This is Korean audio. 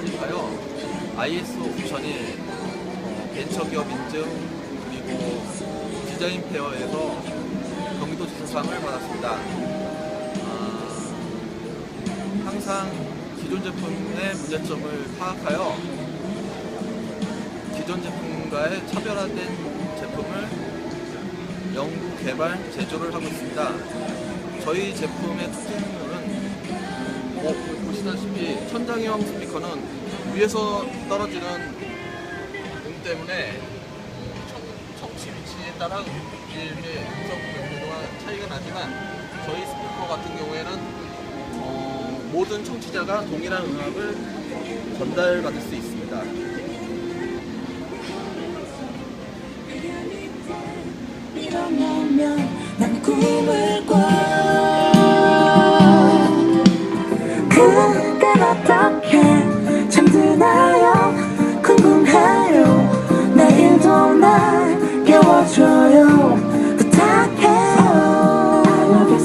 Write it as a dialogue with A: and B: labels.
A: 설립하여 ISO 9001 어, 벤처기업 인증 그리고 디자인 페어에서 경기도 지사상을 받았습니다. 아, 항상 기존 제품의 문제점을 파악하여 기존 제품과의 차별화된 제품을 연구, 개발, 제조를 하고 있습니다. 저희 제품의 특징은 뭐 보시다시피 천장형 스피커는 위에서 떨어지는 음 때문에 청, 청취 위치에 따라 이렇게 음성 명료도가 차이가 나지만 저희 스피커 같은 경우에는 어, 모든 청취자가 동일한 음악을 전달받을 수 있습니다.
B: 일어나면 난 꿈을 꿔 어떻게 잠드나요? 궁금해요. 내일도 날 깨워줘요. 부탁해요. I love you